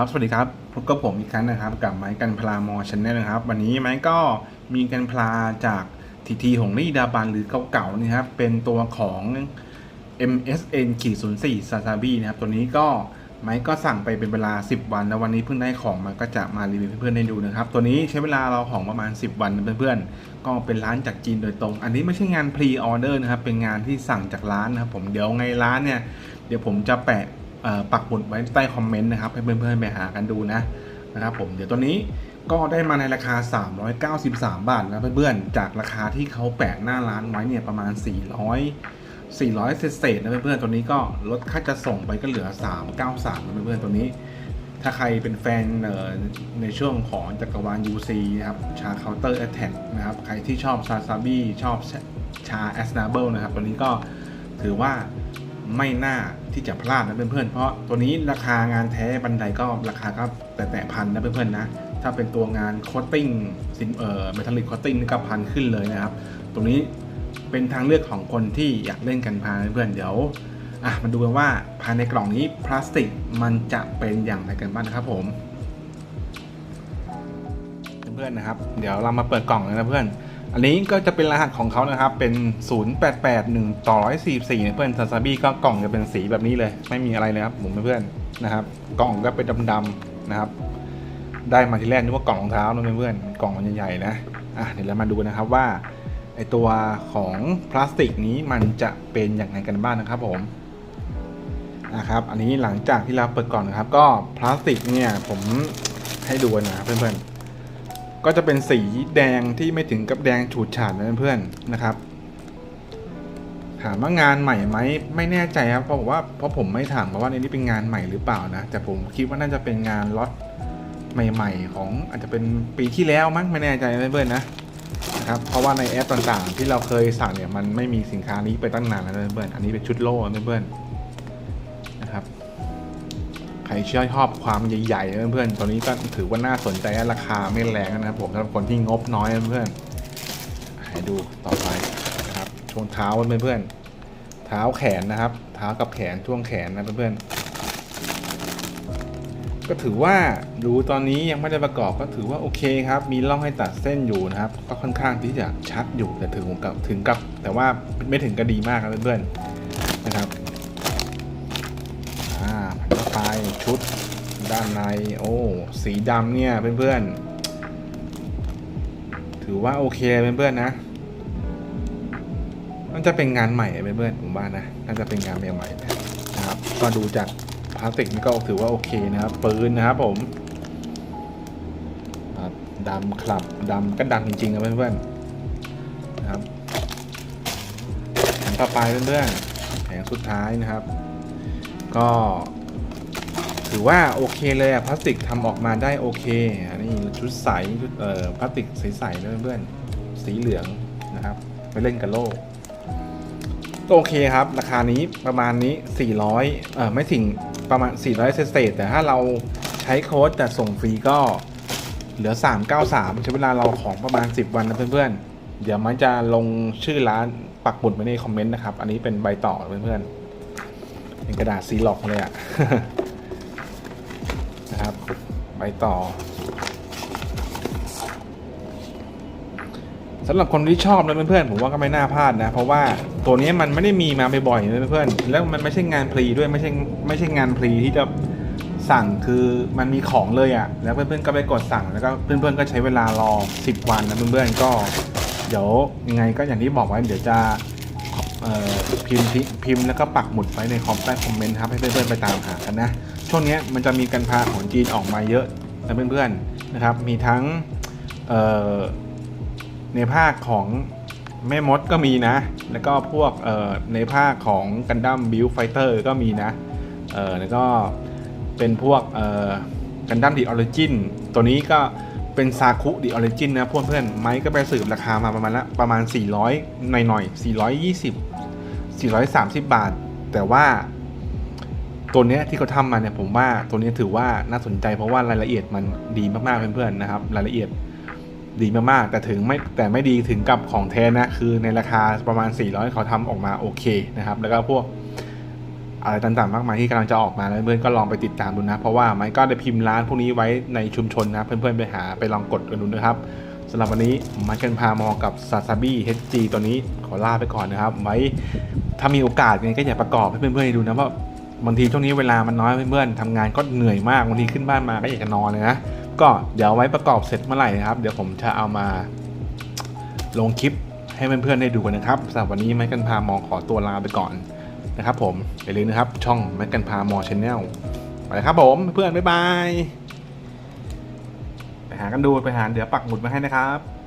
ครับสวัสดีครับพบกับผมอีกครั้งนะครับ กับไม้กันพลามอชแนลนะครับ วันนี้ไม้ก็มีกันพลาจากทีทีของลี่ดาบันหรือเก่าๆนะครับเป็นตัวของ MSN ขีด04 s a s a b i นะครับ ตัวนี้ก็ไม้ก็สั่งไปเป็นเวลา 10 วัน แล้ววันนี้เพิ่งได้ของมันก็จะมารีวิวเพื่อนๆได้ดูนะครับ ตัวนี้ใช้เวลาเราของประมาณ 10 วันเพื่อนๆก็เป็นร้านจากจีนโดยตรง อันนี้ไม่ใช่งานพรีออเดอร์นะครับเป็นงานที่สั่งจากร้านนะครับผมเดี๋ยวไงร้านเนี่ยเดี๋ยวผมจะแปะ ปักหมุดไว้ใต้คอมเมนต์นะครับให้เพื่อนๆไปหากันดูนะนะครับผมเดี๋ยวตัวนี้ก็ได้มาในราคา 393 บาทนะเพื่อนๆ จากราคาที่เขาแปะหน้าร้านไว้เนี่ยประมาณ 400 400 เศษๆนะเพื่อนๆ ตัวนี้ก็ลดค่าจะส่งไปก็เหลือ 393นะเพื่อนๆ ตัวนี้ ถ้าใครเป็นแฟนในช่วงของจักรวาล UC นะครับชา Counter Attack นะครับ ใครที่ชอบซาซาบิชอบชา a s n a b l e นะครับ ตัวนี้ก็ถือว่าไม่น่า ที่จะพลาดนะเพื่อนๆ เพราะตัวนี้ราคางานแท้บันไดก็ราคาก็แต่แต่พันนะเพื่อนๆนะ ถ้าเป็นตัวงานโคตติ้งสินเอ่อเมทัลลิกโคตติ้งนี่ก็พันขึ้นเลยนะครับ ตรงนี้เป็นทางเลือกของคนที่อยากเล่นกันพาเพื่อนๆเดี๋ยวอะมาดูกันว่าภายในกล่องนี้พลาสติกมันจะเป็นอย่างไรกันบ้างครับผม เพื่อนๆนะครับ เดี๋ยวเรามาเปิดกล่องเลยนะเพื่อน อันนี้ก็จะเป็นรหัสของเขานะครับ เป็น 0881ต่อ144นะเพื่อนซาซาบิก็กล่องจะเป็นสีแบบนี้เลย ไม่มีอะไรเลยครับผมเพื่อนนะครับ กล่องก็เป็นดำๆนะครับ ได้มาที่แรกนึกว่ากล่องรองเท้านะเพื่อนกล่องมันใหญ่ๆนะอะเดี๋ยวเรามาดูนะครับว่าไอตัวของพลาสติกนี้มันจะเป็นอย่างไรกันบ้างนะครับผมนะครับ อันนี้หลังจากที่เราเปิดก่อนนะครับ ก็พลาสติกเนี่ยผมให้ดูนะครับเพื่อนๆ ก็จะเป็นสีแดงที่ไม่ถึงกับแดงฉูดฉาดนะเพื่อนๆนะครับ ถามว่างานใหม่ไหมไม่แน่ใจครับเพราะว่าเพราะผมไม่ถามเพราะว่าในนี้เป็นงานใหม่หรือเปล่านะ แต่ผมคิดว่าน่าจะเป็นงานล็อตใหม่ ๆ ของอาจจะเป็นปีที่แล้วมั้งไม่แน่ใจนะเพื่อนๆนะนะครับเพราะว่าในแอปต่างๆ ที่เราเคยสั่งเนี่ยมันไม่มีสินค้านี้ไปตั้งนานแล้วเพื่อนๆอันนี้เป็นชุดโล่เพื่อนๆ ใครชอบชอบความใหญ่ๆเพื่อนๆตัวนี้ก็ถือว่าน่าสนใจและราคาไม่แรงนะครับผมสำหรับคนที่งบน้อยเพื่อนๆให้ดูต่อไปนะครับช่วงเท้าเพื่อนๆเท้าแขนนะครับ เท้ากับแขนช่วงแขนนะเพื่อนๆก็ถือว่าดูตอนนี้ยังไม่ได้ประกอบก็ถือว่าโอเคครับ มีร่องให้ตัดเส้นอยู่นะครับ ก็ค่อนข้างที่จะชัดอยู่แต่ถึงกับถึงกับ แต่ว่าไม่ถึงก็ดีมากครับเพื่อนๆนะครับ อ่าผันเข้าไป ชุดด้านใน โอ้ สีดำเนี่ยเพื่อนๆ ถือว่าโอเคเพื่อนๆนะมันจะเป็นงานใหม่เพื่อนๆผมว่านะน่าจะเป็นงานใหม่ๆนะครับ ก็ดูจากพลาสติกนี่ก็ถือว่าโอเคนะครับปืนนะครับผมดำคลับดำก็ดำจริงๆนะเพื่อนๆนะครับแผงต่อไปเพื่อนๆแผงสุดท้ายนะครับ ก็ ถือว่าโอเคเลยอะพลาสติกทำออกมาได้โอเคอันนี้ชุดใสชุดเอ่อพลาสติกใสๆนะเพื่อนๆสีเหลืองนะครับไปเล่นกับโลกก็โอเคครับ ราคานี้ประมาณนี้ 400เอ่อไม่ถึงประมาณ 400 เศษแต่ถ้าเราใช้โค้ดแต่ส่งฟรีก็เหลือ 393 ใช้เวลาเราของประมาณ 10 วันนะเพื่อนๆ เดี๋ยวมันจะลงชื่อร้านปักหมุดไว้ในคอมเมนต์นะครับ อันนี้เป็นใบต่อเพื่อนๆ เป็นกระดาษซีล็อกเลยอะ นะครับ ไปต่อสำหรับคนที่ชอบนะเพื่อนๆผมว่าก็ไม่น่าพลาดนะ เพราะว่าตัวนี้มันไม่ได้มีมาบ่อยๆนะเพื่อนๆแล้วมันไม่ใช่งานพรีด้วยไม่ใช่ไม่ใช่งานพรีที่จะสั่งคือมันมีของเลยอะ่ะ แล้วเพื่อนๆก็ไปกดสั่งแล้วก็เพื่อนๆก็ใช้เวลารอ 10 วันนะเพื่อนๆก็ เดี๋ยวยังไงก็อย่างที่บอกไว้เดี๋ยวจะพิมพ์พิมพ์แล้วก็ปักหมุดไว้ในคอมใต้คอมเมนต์ครับให้เพื่อนๆไปตามหากันนะ ช่วงนี้มันจะมีการพาของจีนออกมาเยอะนะเพื่อนๆนะครับ มีทั้งในภาคของแม่มดก็มีนะ แล้วก็พวกในภาคของกันดั้มบิลไฟเตอร์ก็มีนะแล้วก็เป็นพวกกันดั้มดีออริจินตัวนี้ก็เป็นซาคุดีออริจินนะเพื่อนเพื่อนๆไม้ก็ไปสืบราคามาประมาณละประมาณ 400 หน่อยหน่อย420 430 บาท แต่ว่า ตัวนี้ที่เขาทำมาเนี่ยผมว่าตัวนี้ถือว่าน่าสนใจเพราะว่ารายละเอียดมันดีมากๆเพื่อนๆนะครับ รายละเอียดดีมากๆ แต่ถึงไม่แต่ไม่ดีถึงกับของแท้นะคือในราคาประมาณ 400เขาทำออกมาโอเคนะครับ แล้วก็พวกอะไรต่างๆมากมายที่กำลังจะออกมาแล้วเพื่อนๆก็ลองไปติดตามดูนะ เพราะว่าไม้ก็ได้พิมพ์ร้านพวกนี้ไว้ในชุมชนนะ เพื่อนๆไปหาไปลองกดกันดูนะครับสำหรับวันนี้ไม้กันพามอกับซาซาบิเฮจีตัวนี้ขอลาไปก่อนนะครับ ไว้ถ้ามีโอกาสไงก็อย่าประกอบให้เพื่อนๆดูนะว่า บางทีช่วงนี้เวลามันน้อยเพื่อนๆทำงานก็เหนื่อยมากบางทีขึ้นบ้านมาก็อยากจะนอนเลยนะก็เดี๋ยวไว้ประกอบเสร็จเมื่อไหร่นะครับ เดี๋ยวผมจะเอามาลงคลิปให้เพื่อนๆได้ดูกันนะครับสำหรับวันนี้ไม้กันพามอขอตัวลาไปก่อนนะครับผมอย่าลืมนะครับ ช่องไม้กันพามอชแนลไปครับผมเพื่อนบ๊ายบายไปหากันดูไปหาเดี๋ยวปักหมุดมาให้นะครับ